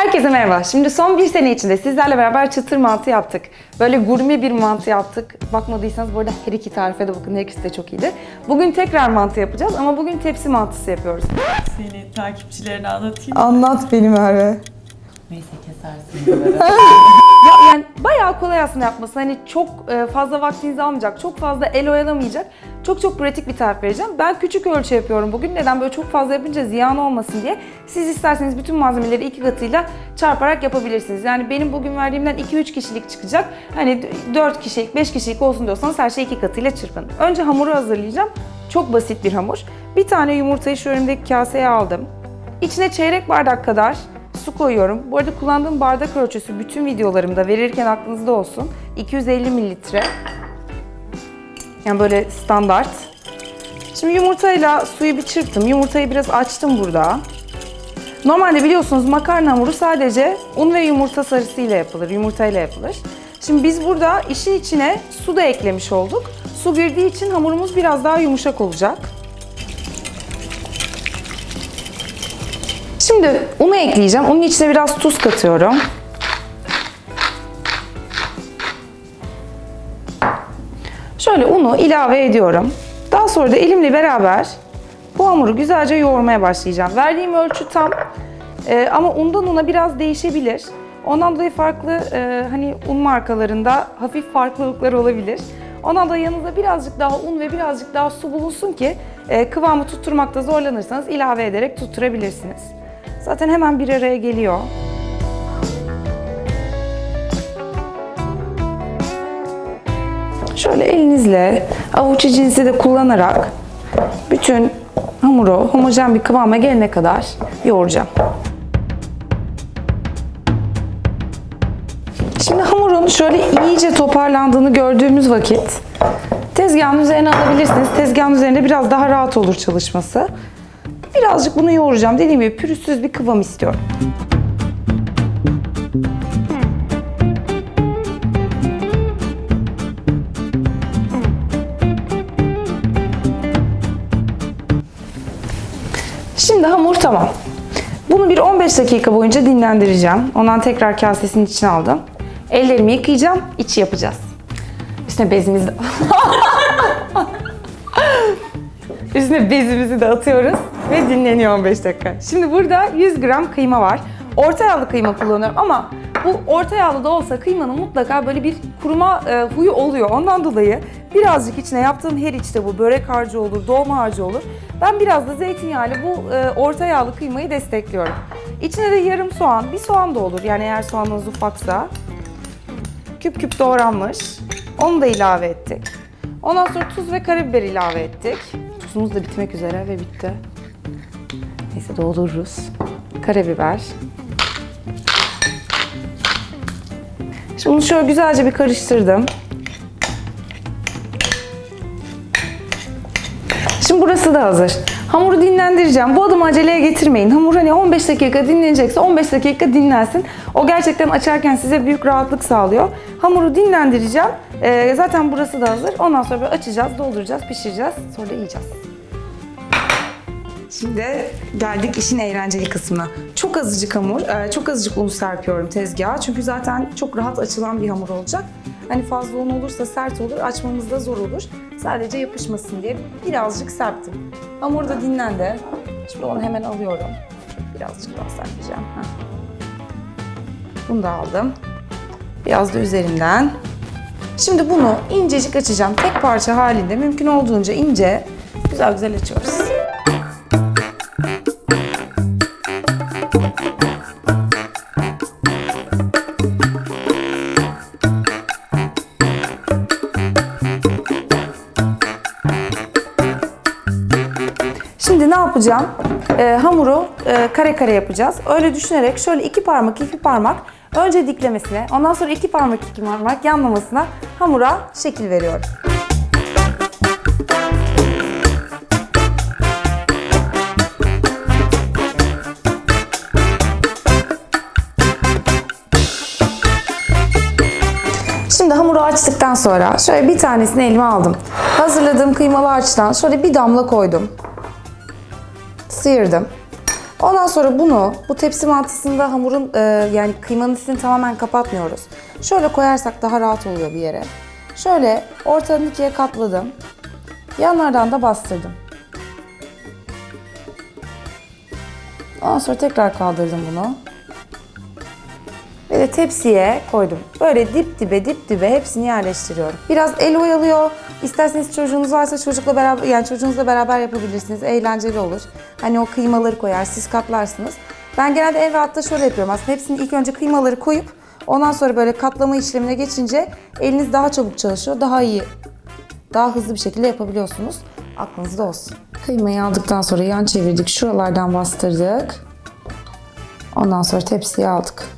Herkese merhaba. Şimdi son bir sene içinde sizlerle beraber çıtır mantı yaptık. Böyle gurme bir mantı yaptık. Bakmadıysanız bu arada her iki tarife de bakın her ikisi de çok iyiydi. Bugün tekrar mantı yapacağız ama bugün tepsi mantısı yapıyoruz. Seni takipçilerine anlatayım. Anlat beni Merve. Neyse kesersin bunları. Ya yani bayağı kolay aslında yapması. Hani çok e, fazla vaktinizi almayacak, çok fazla el oyalamayacak. Çok çok pratik bir tarif vereceğim. Ben küçük ölçü yapıyorum bugün. Neden? Böyle çok fazla yapınca ziyan olmasın diye. Siz isterseniz bütün malzemeleri iki katıyla çarparak yapabilirsiniz. Yani benim bugün verdiğimden 2-3 kişilik çıkacak. Hani 4 kişilik, 5 kişilik olsun diyorsanız her şeyi iki katıyla çırpın. Önce hamuru hazırlayacağım. Çok basit bir hamur. Bir tane yumurtayı şu önümdeki kaseye aldım. İçine çeyrek bardak kadar su koyuyorum. Bu arada kullandığım bardak ölçüsü bütün videolarımda verirken aklınızda olsun. 250 mililitre. Yani böyle standart. Şimdi yumurtayla suyu bir çırptım. Yumurtayı biraz açtım burada. Normalde biliyorsunuz makarna hamuru sadece un ve yumurta sarısıyla yapılır, yumurtayla yapılır. Şimdi biz burada işin içine su da eklemiş olduk. Su girdiği için hamurumuz biraz daha yumuşak olacak. Şimdi unu ekleyeceğim. Unun içine biraz tuz katıyorum. Şöyle unu ilave ediyorum. Daha sonra da elimle beraber bu hamuru güzelce yoğurmaya başlayacağım. Verdiğim ölçü tam Ee, ama undan una biraz değişebilir. Ondan dolayı farklı e, hani un markalarında hafif farklılıklar olabilir. Ondan dolayı yanınızda birazcık daha un ve birazcık daha su bulunsun ki e, kıvamı tutturmakta zorlanırsanız ilave ederek tutturabilirsiniz. Zaten hemen bir araya geliyor. Şöyle elinizle avuç içinizi de kullanarak bütün hamuru homojen bir kıvama gelene kadar yoğuracağım. Şimdi hamurun şöyle iyice toparlandığını gördüğümüz vakit tezgahın üzerine alabilirsiniz. Tezgahın üzerinde biraz daha rahat olur çalışması. Birazcık bunu yoğuracağım. Dediğim gibi pürüzsüz bir kıvam istiyorum. Şimdi hamur tamam. Bunu bir 15 dakika boyunca dinlendireceğim. Ondan tekrar kasesinin içine aldım. Ellerimi yıkayacağım, içi yapacağız. Üstüne bezimizi de... Üstüne bezimizi de atıyoruz ve dinleniyor 15 dakika. Şimdi burada 100 gram kıyma var. Orta yağlı kıyma kullanıyorum ama bu orta yağlı da olsa kıymanın mutlaka böyle bir kuruma e, huyu oluyor. Ondan dolayı birazcık içine yaptığım her içte bu börek harcı olur, dolma harcı olur. Ben biraz da zeytinyağıyla bu e, orta yağlı kıymayı destekliyorum. İçine de yarım soğan, bir soğan da olur yani eğer soğanınız ufaksa. Küp küp doğranmış. Onu da ilave ettik. Ondan sonra tuz ve karabiber ilave ettik. Tuzumuz da bitmek üzere ve bitti. Neyse doldururuz. Karabiber. Şimdi bunu şöyle güzelce bir karıştırdım. Şimdi burası da hazır. Hamuru dinlendireceğim. Bu adımı aceleye getirmeyin. Hamur hani 15 dakika dinlenecekse 15 dakika dinlensin. O gerçekten açarken size büyük rahatlık sağlıyor. Hamuru dinlendireceğim. Ee, zaten burası da hazır. Ondan sonra böyle açacağız, dolduracağız, pişireceğiz. Sonra da yiyeceğiz. Şimdi geldik işin eğlenceli kısmına. Çok azıcık hamur, e, çok azıcık un serpiyorum tezgaha. Çünkü zaten çok rahat açılan bir hamur olacak. Hani fazla un olursa sert olur, açmamız da zor olur. Sadece yapışmasın diye birazcık serptim. Hamur da dinlendi. Şimdi onu hemen alıyorum. Birazcık daha serpeceğim. Bunu da aldım. Biraz da üzerinden. Şimdi bunu incecik açacağım. Tek parça halinde mümkün olduğunca ince güzel güzel açıyoruz. Şimdi ne yapacağım? Ee, hamuru e, kare kare yapacağız. Öyle düşünerek şöyle iki parmak iki parmak önce diklemesine ondan sonra iki parmak iki parmak yanlamasına hamura şekil veriyorum. Şimdi hamuru açtıktan sonra şöyle bir tanesini elime aldım. Hazırladığım kıymalı harçtan şöyle bir damla koydum. Sıyırdım. Ondan sonra bunu bu tepsi mantısında hamurun e, yani kıymanın üstünü tamamen kapatmıyoruz. Şöyle koyarsak daha rahat oluyor bir yere. Şöyle ortadan ikiye katladım. Yanlardan da bastırdım. Ondan sonra tekrar kaldırdım bunu. Ve de tepsiye koydum. Böyle dip dibe dip dibe hepsini yerleştiriyorum. Biraz el oyalıyor. İsterseniz çocuğunuz varsa çocukla beraber yani çocuğunuzla beraber yapabilirsiniz. Eğlenceli olur. Hani o kıymaları koyar, siz katlarsınız. Ben genelde en rahatta şöyle yapıyorum aslında. Hepsini ilk önce kıymaları koyup ondan sonra böyle katlama işlemine geçince eliniz daha çabuk çalışıyor. Daha iyi, daha hızlı bir şekilde yapabiliyorsunuz. Aklınızda olsun. Kıymayı aldıktan sonra yan çevirdik. Şuralardan bastırdık. Ondan sonra tepsiye aldık.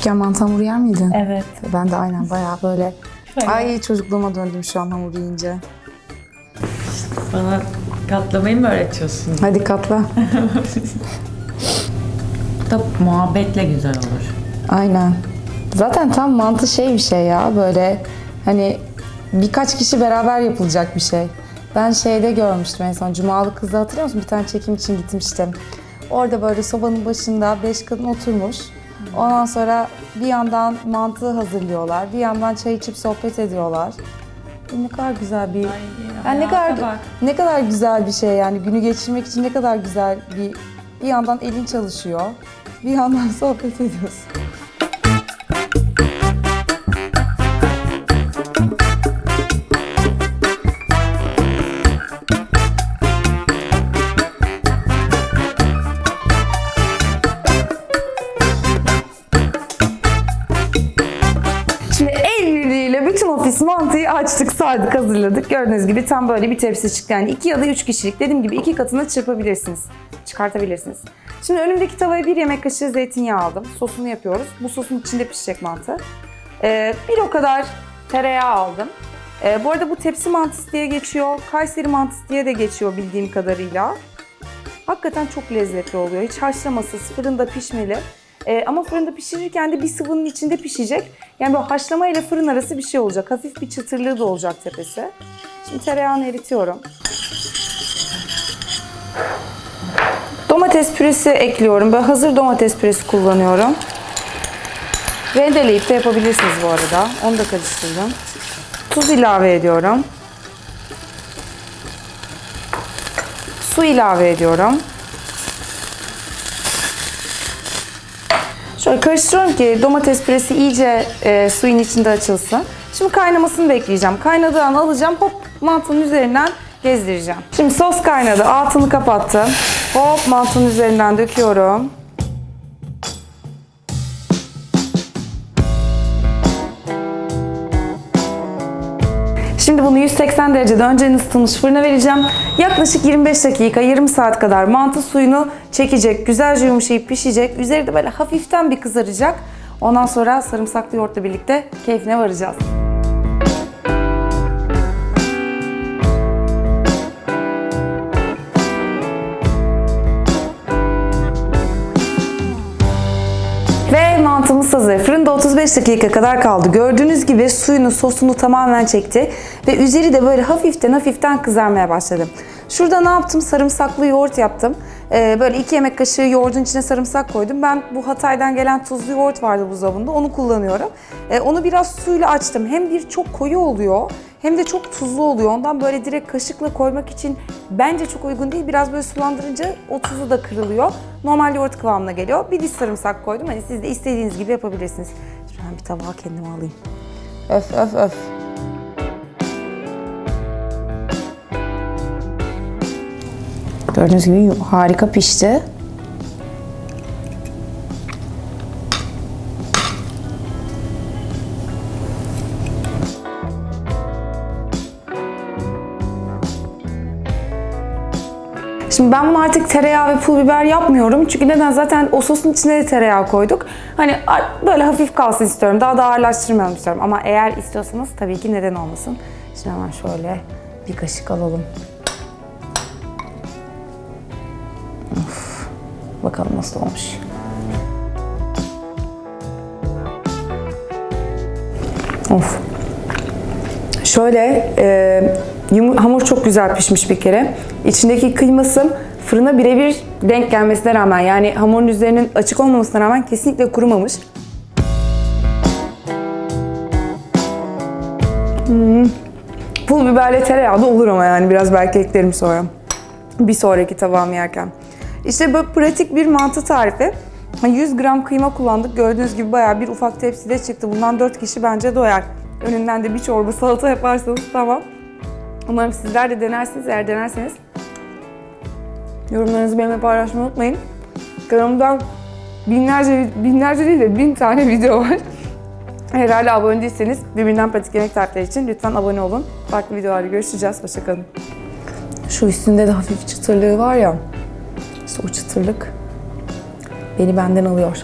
Küçükken mantı hamuru yer miydin? Evet. Ben de aynen bayağı böyle Böyle. ay çocukluğuma döndüm şu an hamur yiyince. Bana katlamayı mı öğretiyorsun? Hadi katla. Da muhabbetle güzel olur. Aynen. Zaten tam mantı şey bir şey ya böyle hani birkaç kişi beraber yapılacak bir şey. Ben şeyde görmüştüm en son Cumalı kızı hatırlıyor musun? Bir tane çekim için gitmiştim. Orada böyle sobanın başında beş kadın oturmuş. Ondan sonra bir yandan mantı hazırlıyorlar, bir yandan çay içip sohbet ediyorlar. Ne kadar güzel bir yani ne kadar bak. ne kadar güzel bir şey yani günü geçirmek için ne kadar güzel bir bir yandan elin çalışıyor, bir yandan sohbet ediyorsun. Sardık, hazırladık. Gördüğünüz gibi tam böyle bir tepsi çıktı. Yani iki ya da üç kişilik. Dediğim gibi iki katına çırpabilirsiniz. Çıkartabilirsiniz. Şimdi önümdeki tavaya bir yemek kaşığı zeytinyağı aldım. Sosunu yapıyoruz. Bu sosun içinde pişecek mantı. Ee, bir o kadar tereyağı aldım. Ee, bu arada bu tepsi mantısı diye geçiyor. Kayseri mantısı diye de geçiyor bildiğim kadarıyla. Hakikaten çok lezzetli oluyor. Hiç haşlamasız, fırında pişmeli. Ee, ama fırında pişirirken de bir sıvının içinde pişecek. Yani böyle haşlama ile fırın arası bir şey olacak. Hafif bir çıtırlığı da olacak tepesi. Şimdi tereyağını eritiyorum. Domates püresi ekliyorum. Böyle hazır domates püresi kullanıyorum. Rendeleyip de yapabilirsiniz bu arada. Onu da karıştırdım. Tuz ilave ediyorum. Su ilave ediyorum. Şöyle karıştırıyorum ki domates püresi iyice e, suyun içinde açılsın. Şimdi kaynamasını bekleyeceğim. Kaynadığı an alacağım. Hop mantının üzerinden gezdireceğim. Şimdi sos kaynadı. Altını kapattım. Hop mantının üzerinden döküyorum. Bunu 180 derecede önceden ısıtılmış fırına vereceğim. Yaklaşık 25 dakika, yarım saat kadar mantı suyunu çekecek. Güzelce yumuşayıp pişecek. Üzeri de böyle hafiften bir kızaracak. Ondan sonra sarımsaklı yoğurtla birlikte keyfine varacağız. Mantımız hazır. Fırında 35 dakika kadar kaldı. Gördüğünüz gibi suyunu, sosunu tamamen çekti. Ve üzeri de böyle hafiften hafiften kızarmaya başladı. Şurada ne yaptım? Sarımsaklı yoğurt yaptım. Ee, böyle iki yemek kaşığı yoğurdun içine sarımsak koydum. Ben bu Hatay'dan gelen tuzlu yoğurt vardı buzdolabında. Onu kullanıyorum. Ee, onu biraz suyla açtım. Hem bir çok koyu oluyor hem de çok tuzlu oluyor. Ondan böyle direkt kaşıkla koymak için bence çok uygun değil. Biraz böyle sulandırınca o tuzu da kırılıyor. Normal yoğurt kıvamına geliyor. Bir diş sarımsak koydum. Hani siz de istediğiniz gibi yapabilirsiniz. Ben bir tabağa kendime alayım. Öf öf öf. Gördüğünüz gibi harika pişti. Şimdi ben bunu artık tereyağı ve pul biber yapmıyorum. Çünkü neden? Zaten o sosun içine de tereyağı koyduk. Hani böyle hafif kalsın istiyorum. Daha da ağırlaştırmayalım istiyorum. Ama eğer istiyorsanız tabii ki neden olmasın. Şimdi hemen şöyle bir kaşık alalım. Of. Bakalım nasıl olmuş. Of. Şöyle e, hamur çok güzel pişmiş bir kere. İçindeki kıyması fırına birebir denk gelmesine rağmen yani hamurun üzerinin açık olmamasına rağmen kesinlikle kurumamış. Hmm. Pul biberle tereyağı da olur ama yani biraz belki eklerim sonra. Bir sonraki tabağımı yerken. İşte böyle pratik bir mantı tarifi. 100 gram kıyma kullandık. Gördüğünüz gibi bayağı bir ufak tepside çıktı. Bundan 4 kişi bence doyar. Önünden de bir çorba salata yaparsanız tamam. Umarım sizler de denersiniz. Eğer denerseniz yorumlarınızı benimle paylaşmayı unutmayın. Kanalımda binlerce, binlerce değil de bin tane video var. Eğer hala abone değilseniz birbirinden pratik yemek tarifleri için lütfen abone olun. Farklı videolarda görüşeceğiz. Hoşçakalın. Şu üstünde de hafif çıtırlığı var ya. İşte o çıtırlık beni benden alıyor.